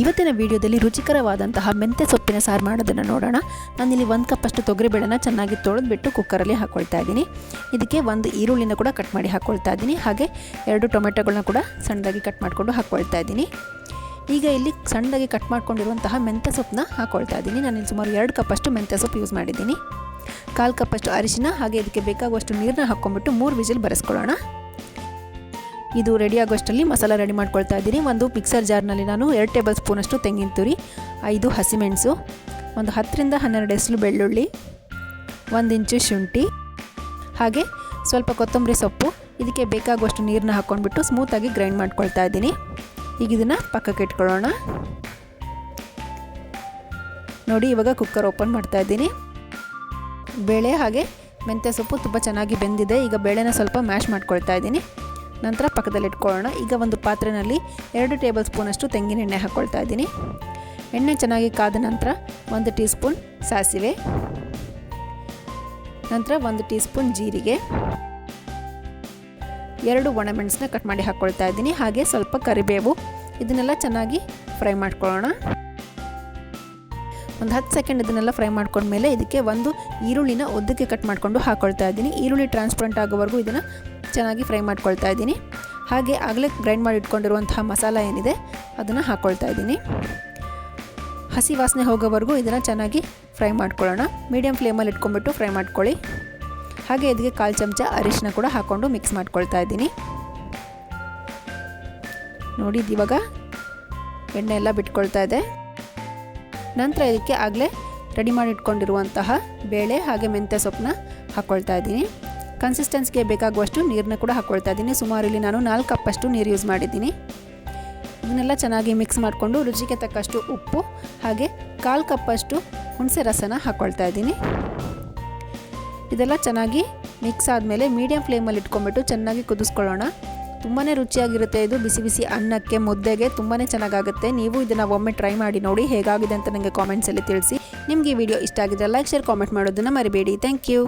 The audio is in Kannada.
ಇವತ್ತಿನ ವಿಡಿಯೋದಲ್ಲಿ ರುಚಿಕರವಾದಂತಹ ಮೆಂತ್ಯ ಸೊಪ್ಪಿನ ಸಾರು ಮಾಡೋದನ್ನು ನೋಡೋಣ. ನಾನಿಲ್ಲಿ ಒಂದು ಕಪ್ಪಷ್ಟು ತೊಗರಿಬೇಳೆನ ಚೆನ್ನಾಗಿ ತೊಳೆದ್ಬಿಟ್ಟು ಕುಕ್ಕರಲ್ಲಿ ಹಾಕ್ಕೊಳ್ತಾ ಇದ್ದೀನಿ. ಇದಕ್ಕೆ ಒಂದು ಈರುಳ್ಳಿನ ಕೂಡ ಕಟ್ ಮಾಡಿ ಹಾಕ್ಕೊಳ್ತಾ ಇದ್ದೀನಿ. ಹಾಗೆ ಎರಡು ಟೊಮೆಟೊಗಳನ್ನ ಕೂಡ ಸಣ್ಣದಾಗಿ ಕಟ್ ಮಾಡಿಕೊಂಡು ಹಾಕ್ಕೊಳ್ತಾ ಇದ್ದೀನಿ. ಈಗ ಇಲ್ಲಿ ಸಣ್ಣದಾಗಿ ಕಟ್ ಮಾಡ್ಕೊಂಡಿರುವಂತಹ ಮೆಂತ್ಯ ಸೊಪ್ಪನ್ನ ಹಾಕ್ಕೊಳ್ತಾ ಇದ್ದೀನಿ. ನಾನಿಲ್ಲಿ ಸುಮಾರು ಎರಡು ಕಪ್ಪಷ್ಟು ಮೆಂತ್ಯ ಸೊಪ್ಪು ಯೂಸ್ ಮಾಡಿದ್ದೀನಿ. ಕಾಲು ಕಪ್ಪಷ್ಟು ಅರಿಶಿನ, ಹಾಗೆ ಇದಕ್ಕೆ ಬೇಕಾಗುವಷ್ಟು ನೀರನ್ನ ಹಾಕ್ಕೊಂಡ್ಬಿಟ್ಟು ಮೂರು ವಿಜಿಲ್ ಬರೆಸ್ಕೊಳ್ಳೋಣ. ಇದು ರೆಡಿ ಆಗೋಷ್ಟರಲ್ಲಿ ಮಸಾಲ ರೆಡಿ ಮಾಡ್ಕೊಳ್ತಾ ಇದ್ದೀನಿ. ಒಂದು ಮಿಕ್ಸರ್ ಜಾರ್ನಲ್ಲಿ ನಾನು ಎರಡು ಟೇಬಲ್ ಸ್ಪೂನಷ್ಟು ತೆಂಗಿನ ತುರಿ, ಐದು ಹಸಿಮೆಣಸು ಒಂದು ಹತ್ತರಿಂದ ಹನ್ನೆರಡು ಹೆಸಲು ಬೆಳ್ಳುಳ್ಳಿ, ಒಂದು ಇಂಚು ಶುಂಠಿ, ಹಾಗೆ ಸ್ವಲ್ಪ ಕೊತ್ತಂಬರಿ ಸೊಪ್ಪು, ಇದಕ್ಕೆ ಬೇಕಾಗುವಷ್ಟು ನೀರನ್ನ ಹಾಕ್ಕೊಂಡ್ಬಿಟ್ಟು ಸ್ಮೂತಾಗಿ ಗ್ರೈಂಡ್ ಮಾಡ್ಕೊಳ್ತಾ ಇದ್ದೀನಿ. ಈಗ ಇದನ್ನು ಪಕ್ಕಕ್ಕೆ ಇಟ್ಕೊಳ್ಳೋಣ. ನೋಡಿ, ಇವಾಗ ಕುಕ್ಕರ್ ಓಪನ್ ಮಾಡ್ತಾ ಇದ್ದೀನಿ. ಬೇಳೆ ಹಾಗೆ ಮೆಂತ್ಯ ಸೊಪ್ಪು ತುಂಬ ಚೆನ್ನಾಗಿ ಬೆಂದಿದೆ. ಈಗ ಬೇಳೆನ ಸ್ವಲ್ಪ ಮ್ಯಾಶ್ ಮಾಡ್ಕೊಳ್ತಾ ಇದ್ದೀನಿ. ನಂತರ ಪಕ್ಕದಲ್ಲಿ ಇಟ್ಕೊಳ್ಳೋಣ. ಈಗ ಒಂದು ಪಾತ್ರೆಯಲ್ಲಿ ಎರಡು ಟೇಬಲ್ ಸ್ಪೂನಷ್ಟು ತೆಂಗಿನ ಎಣ್ಣೆ ಹಾಕ್ಕೊಳ್ತಾ ಇದ್ದೀನಿ. ಎಣ್ಣೆ ಚೆನ್ನಾಗಿ ಕಾದ ನಂತರ ಒಂದು ಟೀ ಸ್ಪೂನ್ ಸಾಸಿವೆ. ನಂತರ ಒಂದು ಟೀ ಸ್ಪೂನ್ ಜೀರಿಗೆ. ಎರಡು ಒಣಮೆಣಸನ್ನ ಕಟ್ ಮಾಡಿ ಹಾಕ್ಕೊಳ್ತಾ ಇದ್ದೀನಿ. ಹಾಗೆ ಸ್ವಲ್ಪ ಕರಿಬೇವು. ಇದನ್ನೆಲ್ಲ ಚೆನ್ನಾಗಿ ಫ್ರೈ ಮಾಡ್ಕೊಳ್ಳೋಣ. ಒಂದು ಹತ್ತು ಸೆಕೆಂಡ್ ಇದನ್ನೆಲ್ಲ ಫ್ರೈ ಮಾಡ್ಕೊಂಡ್ಮೇಲೆ ಇದಕ್ಕೆ ಒಂದು ಈರುಳ್ಳಿನ ಉದ್ದಕ್ಕೆ ಕಟ್ ಮಾಡಿಕೊಂಡು ಹಾಕ್ಕೊಳ್ತಾ ಇದ್ದೀನಿ. ಈರುಳ್ಳಿ ಟ್ರಾನ್ಸ್ಪರೆಂಟ್ ಆಗೋವರೆಗೂ ಇದನ್ನು ಚೆನ್ನಾಗಿ ಫ್ರೈ ಮಾಡ್ಕೊಳ್ತಾ ಇದ್ದೀನಿ. ಹಾಗೆ ಆಗಲೇ ಗ್ರೈಂಡ್ ಮಾಡಿ ಇಟ್ಕೊಂಡಿರುವಂತಹ ಮಸಾಲ ಏನಿದೆ, ಅದನ್ನು ಹಾಕ್ಕೊಳ್ತಾ ಇದ್ದೀನಿ. ಹಸಿ ವಾಸನೆ ಹೋಗೋವರೆಗೂ ಇದನ್ನು ಚೆನ್ನಾಗಿ ಫ್ರೈ ಮಾಡ್ಕೊಳ್ಳೋಣ. ಮೀಡಿಯಮ್ ಫ್ಲೇಮಲ್ಲಿ ಇಟ್ಕೊಂಡ್ಬಿಟ್ಟು ಫ್ರೈ ಮಾಡ್ಕೊಳ್ಳಿ. ಹಾಗೆ ಇದಕ್ಕೆ ಕಾಲು ಚಮಚ ಅರಿಶಿನ ಕೂಡ ಹಾಕ್ಕೊಂಡು ಮಿಕ್ಸ್ ಮಾಡ್ಕೊಳ್ತಾ ಇದ್ದೀನಿ. ನೋಡಿ ಇವಾಗ ಎಣ್ಣೆ ಎಲ್ಲ ಬಿಟ್ಕೊಳ್ತಾ ಇದೆ. ನಂತರ ಇದಕ್ಕೆ ಆಗಲೇ ರೆಡಿ ಮಾಡಿ ಇಟ್ಕೊಂಡಿರುವಂತಹ ಬೇಳೆ ಹಾಗೆ ಮೆಂತ್ಯ ಸೊಪ್ಪನ್ನ ಹಾಕ್ಕೊಳ್ತಾ ಇದ್ದೀನಿ. ಕನ್ಸಿಸ್ಟೆನ್ಸ್ಗೆ ಬೇಕಾಗುವಷ್ಟು ನೀರನ್ನ ಕೂಡ ಹಾಕ್ಕೊಳ್ತಾ ಇದ್ದೀನಿ. ಸುಮಾರು ಇಲ್ಲಿ ನಾನು ನಾಲ್ಕು ಕಪ್ಪಷ್ಟು ನೀರು ಯೂಸ್ ಮಾಡಿದ್ದೀನಿ. ಇದನ್ನೆಲ್ಲ ಚೆನ್ನಾಗಿ ಮಿಕ್ಸ್ ಮಾಡಿಕೊಂಡು ರುಚಿಗೆ ತಕ್ಕಷ್ಟು ಉಪ್ಪು ಹಾಗೆ ಕಾಲು ಕಪ್ಪಷ್ಟು ಹುಣಸೆ ರಸನ ಹಾಕ್ಕೊಳ್ತಾ ಇದ್ದೀನಿ. ಇದೆಲ್ಲ ಚೆನ್ನಾಗಿ ಮಿಕ್ಸ್ ಆದಮೇಲೆ ಮೀಡಿಯಂ ಫ್ಲೇಮಲ್ಲಿ ಇಟ್ಕೊಂಡ್ಬಿಟ್ಟು ಚೆನ್ನಾಗಿ ಕುದಿಸ್ಕೊಳ್ಳೋಣ. ತುಂಬಾ ರುಚಿಯಾಗಿರುತ್ತೆ ಇದು. ಬಿಸಿ ಬಿಸಿ ಅನ್ನಕ್ಕೆ, ಮುದ್ದೆಗೆ ತುಂಬಾ ಚೆನ್ನಾಗಾಗುತ್ತೆ. ನೀವು ಇದನ್ನು ಒಮ್ಮೆ ಟ್ರೈ ಮಾಡಿ ನೋಡಿ ಹೇಗಾಗಿದೆ ಅಂತ ನನಗೆ ಕಾಮೆಂಟ್ಸಲ್ಲಿ ತಿಳಿಸಿ. ನಿಮಗೆ ವಿಡಿಯೋ ಇಷ್ಟ ಆಗಿದ್ರೆ ಲೈಕ್ ಶೇರ್ ಕಾಮೆಂಟ್ ಮಾಡೋದನ್ನು ಮರಿಬೇಡಿ. Thank you